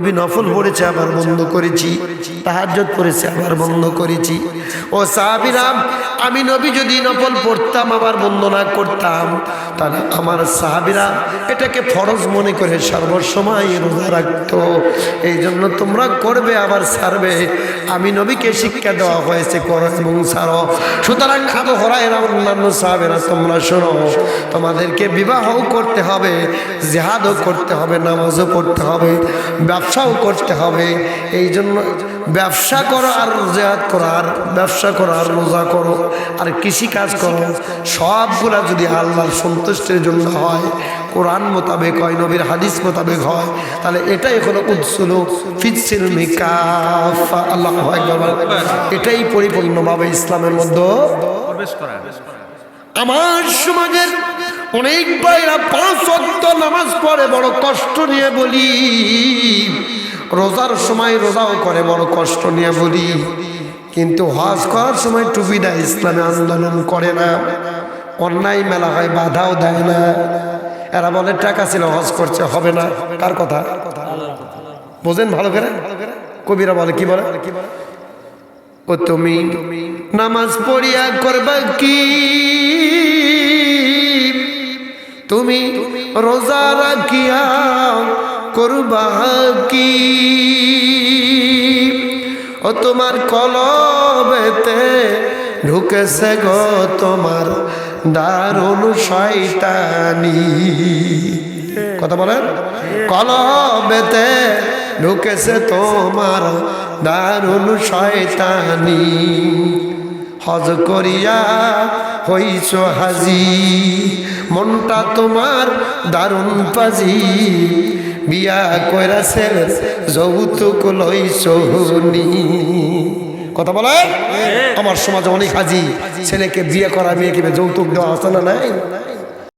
নবী নফল পড়েছে, আবার বন্ধ করেছি। তাহাজ্জত পড়েছে, আবার বন্ধ করেছি। ও সাহাবিরাম আমি নবী যদি নফল পড়তাম, আবার বন্ধ না করতাম, তাহলে আমার সাহাবিরা এটাকে ফরজ মনে করে সর্বসময় রোজা রাখতো। এই জন্য তোমরা করবে, আবার ছাড়বে আমি নবীকে শিক্ষা দেওয়া হয়েছে করো এবং ছাড়ো সুতরাং আবু হরাইরা অন্যান্য সাহাবেরা, তোমরা শোনো, তোমাদেরকে বিবাহও করতে হবে, জেহাদও করতে হবে, নামাজও পড়তে হবে। ব্যবসাও করতে হবে। এই জন্য ব্যবসা করো আর জেহাদ করো আর ব্যবসা করো আর রোজা করো আর কৃষি কাজ করো। সবগুলা যদি আল্লাহর সন্তুষ্টির জন্য হয় কোরআন মোতাবেক হয় নবীর হাদিস মোতাবেক হয় তাহলে এটাই হলো উৎসুল মিকাফা। আল্লাহ এটাই পরিপূর্ণভাবে ইসলামের মধ্যে আমার সমাজের অনেক ভাইরা পাঁচ অক্ত নামাজ পড়ে, বড় কষ্ট নিয়ে বলি। রোজার সময় রোজাও করে, বড় কষ্ট নিয়ে বলি। কিন্তু হজ করার সময় টুপিটা ইসলামে আন্দোলন করে না। অন্যায় মেলা হয়, বাধাও দেয় না। এরা বলে, টাকা ছিল, হজ করছে, হবে না। কার কথা? বোঝেন ভালো করে? কবিরা বলে কি বলে কি বলে? ও তুমি নামাজ পড়িয়া করবা কি? তুমি রোজা রাখিয়া করবা কি? ও তোমার কলবেতে ঢুকেছে গো তোমার দারুণ শয়তানি। কথা বলেন? কলবেতে ঢুকেছে তোমার দারুণ শয়তানি। হজ করিয়া হইছ হাজি। মনটা তোমার দারুণ পাজি। বিয়া কইরাছে যৌতুক লই সহনি কথা বলে? আমার সমাজে অনেক হাজি। ছেলেকে বিয়ে করা মেয়েকে যৌতুক দেওয়া আছে না নাই?